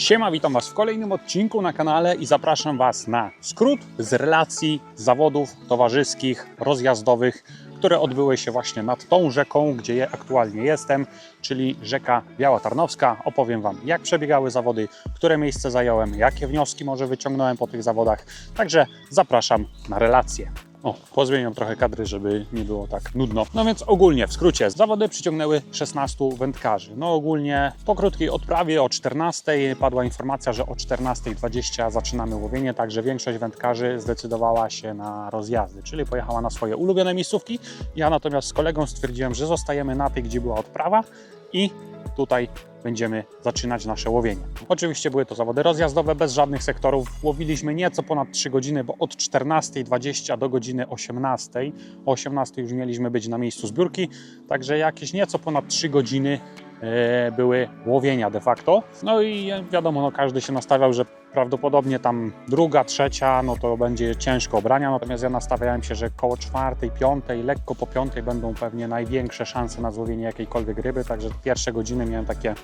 Siema, witam Was w kolejnym odcinku na kanale i zapraszam Was na skrót z relacji zawodów towarzyskich, rozjazdowych, które odbyły się właśnie nad tą rzeką, gdzie ja aktualnie jestem, czyli rzeka Biała Tarnowska. Opowiem Wam, jak przebiegały zawody, które miejsce zająłem, jakie wnioski może wyciągnąłem po tych zawodach. Także zapraszam na relacje. O, pozmieniam trochę kadry, żeby nie było tak nudno. No więc ogólnie, w skrócie, zawody przyciągnęły 16 wędkarzy. No ogólnie po krótkiej odprawie o 14 padła informacja, że o 14.20 zaczynamy łowienie, także większość wędkarzy zdecydowała się na rozjazdy, czyli pojechała na swoje ulubione miejscówki. Ja natomiast z kolegą stwierdziłem, że zostajemy na tej, gdzie była odprawa i tutaj będziemy zaczynać nasze łowienie. Oczywiście były to zawody rozjazdowe, bez żadnych sektorów. Łowiliśmy nieco ponad 3 godziny, bo od 14.20 do godziny 18.00. O 18.00 już mieliśmy być na miejscu zbiórki, także jakieś nieco ponad 3 godziny e, były łowienia de facto. No i e, wiadomo, no każdy się nastawiał, że prawdopodobnie tam druga, trzecia, no to będzie ciężko obrania, natomiast ja nastawiałem się, że koło czwartej, piątej, lekko po piątej będą pewnie największe szanse na złowienie jakiejkolwiek ryby, także pierwsze godziny miałem takie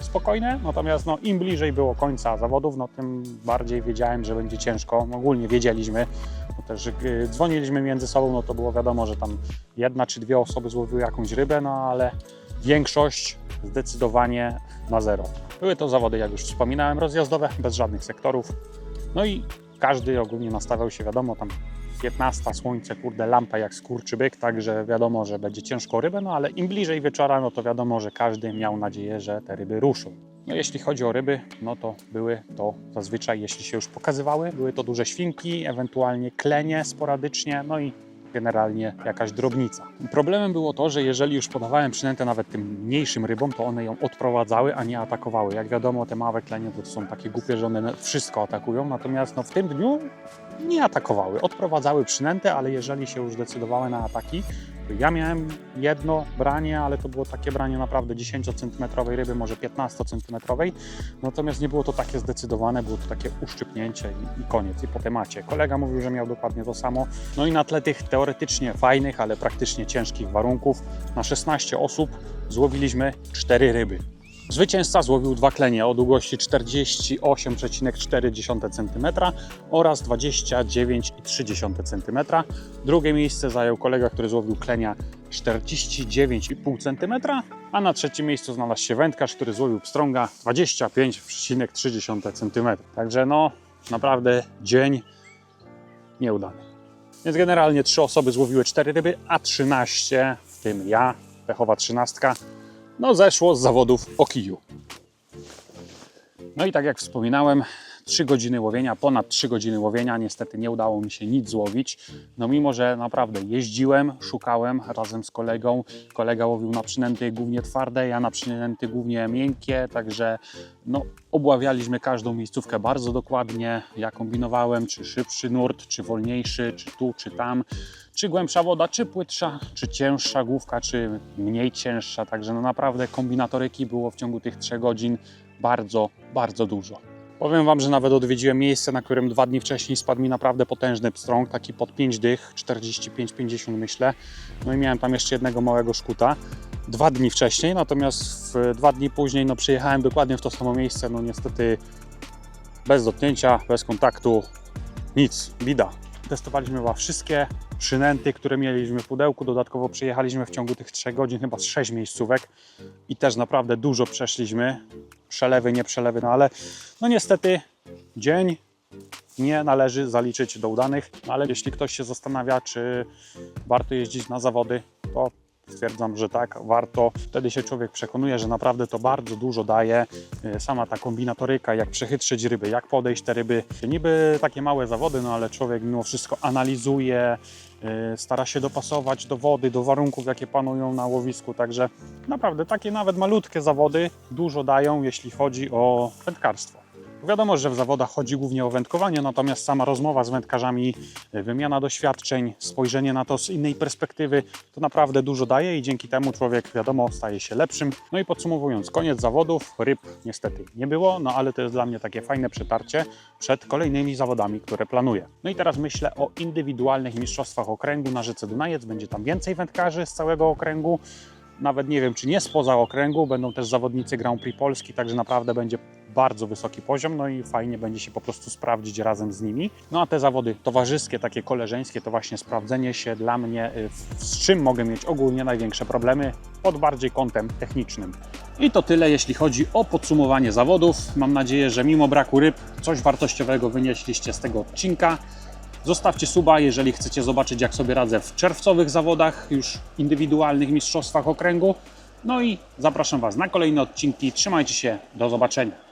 spokojne, natomiast no, im bliżej było końca zawodów, no tym bardziej wiedziałem, że będzie ciężko, ogólnie wiedzieliśmy, bo też y, dzwoniliśmy między sobą, no to było wiadomo, że tam jedna czy dwie osoby złowiły jakąś rybę, no ale większość zdecydowanie na zero. Były to zawody, jak już wspominałem, rozjazdowe, bez żadnych sektorów. No i każdy ogólnie nastawiał się, wiadomo, tam 15 słońce, kurde, lampa jak skurczybyk, także wiadomo, że będzie ciężko rybę, no ale im bliżej wieczora, no to wiadomo, że każdy miał nadzieję, że te ryby ruszą. No jeśli chodzi o ryby, no to były to zazwyczaj, jeśli się już pokazywały, były to duże świnki, ewentualnie klenie sporadycznie, no i generalnie jakaś drobnica. Problemem było to, że jeżeli już podawałem przynętę nawet tym mniejszym rybom, to one ją odprowadzały, a nie atakowały. Jak wiadomo, te małe klenie to są takie głupie, że one wszystko atakują, natomiast no, w tym dniu nie atakowały. Odprowadzały przynętę, ale jeżeli się już decydowały na ataki, ja miałem jedno branie, ale to było takie branie naprawdę 10 cm ryby, może 15 cm. Natomiast nie było to takie zdecydowane, było to takie uszczypnięcie i, i koniec, i po temacie. Kolega mówił, że miał dokładnie to samo. No i na tle tych teoretycznie fajnych, ale praktycznie ciężkich warunków, na 16 osób złowiliśmy 4 ryby. Zwycięzca złowił dwa klenie o długości 48,4 cm oraz 29,3 cm. Drugie miejsce zajął kolega, który złowił klenia 49,5 cm, a na trzecim miejscu znalazł się wędkarz, który złowił pstrąga 25,3 cm. Także no, naprawdę dzień nieudany. Więc generalnie trzy osoby złowiły cztery ryby, a 13, w tym ja, pechowa trzynastka, no zeszło z zawodów o kiju. No i tak jak wspominałem, 3 godziny łowienia, ponad 3 godziny łowienia, niestety nie udało mi się nic złowić. No mimo, że naprawdę jeździłem, szukałem razem z kolegą. Kolega łowił na przynęty głównie twarde, ja na przynęty głównie miękkie, także no, obławialiśmy każdą miejscówkę bardzo dokładnie. Ja kombinowałem, czy szybszy nurt, czy wolniejszy, czy tu, czy tam, czy głębsza woda, czy płytsza, czy cięższa główka, czy mniej cięższa. Także no naprawdę kombinatoryki było w ciągu tych 3 godzin bardzo, bardzo dużo. Powiem Wam, że nawet odwiedziłem miejsce, na którym dwa dni wcześniej spadł mi naprawdę potężny pstrąg, taki pod 5 dych, 45-50 myślę. No i miałem tam jeszcze jednego małego szkuta. Dwa dni wcześniej, natomiast dwa dni później no, przyjechałem dokładnie w to samo miejsce. No niestety bez dotknięcia, bez kontaktu, nic, bida. Testowaliśmy chyba wszystkie przynęty, które mieliśmy w pudełku. Dodatkowo przyjechaliśmy w ciągu tych 3 godzin chyba z 6 miejscówek i też naprawdę dużo przeszliśmy. Przelewy, nie przelewy, no ale no niestety dzień nie należy zaliczyć do udanych, no ale jeśli ktoś się zastanawia, czy warto jeździć na zawody, to stwierdzam, że tak, warto. Wtedy się człowiek przekonuje, że naprawdę to bardzo dużo daje. Yy, Sama ta kombinatoryka, jak przechytrzyć ryby, jak podejść te ryby. Niby takie małe zawody, no ale człowiek mimo wszystko analizuje, yy, stara się dopasować do wody, do warunków, jakie panują na łowisku. Także naprawdę takie nawet malutkie zawody dużo dają, jeśli chodzi o wędkarstwo. Wiadomo, że w zawodach chodzi głównie o wędkowanie, natomiast sama rozmowa z wędkarzami, y, wymiana doświadczeń, spojrzenie na to z innej perspektywy, to naprawdę dużo daje i dzięki temu człowiek, wiadomo, staje się lepszym. No i podsumowując, koniec zawodów, ryb niestety nie było, no ale to jest dla mnie takie fajne przetarcie przed kolejnymi zawodami, które planuję. No i teraz myślę o indywidualnych mistrzostwach okręgu na rzece Dunajec. Będzie tam więcej wędkarzy z całego okręgu nawet nie wiem, czy nie spoza okręgu, będą też zawodnicy Grand Prix Polski, także naprawdę będzie bardzo wysoki poziom, no i fajnie będzie się po prostu sprawdzić razem z nimi. No a te zawody towarzyskie, takie koleżeńskie, to właśnie sprawdzenie się dla mnie, y, z czym mogę mieć ogólnie największe problemy, pod bardziej kątem technicznym. I to tyle, jeśli chodzi o podsumowanie zawodów. Mam nadzieję, że mimo braku ryb, coś wartościowego wynieśliście z tego odcinka. Zostawcie suba, jeżeli chcecie zobaczyć, jak sobie radzę w czerwcowych zawodach, już indywidualnych mistrzostwach okręgu. No i zapraszam Was na kolejne odcinki. Trzymajcie się, do zobaczenia.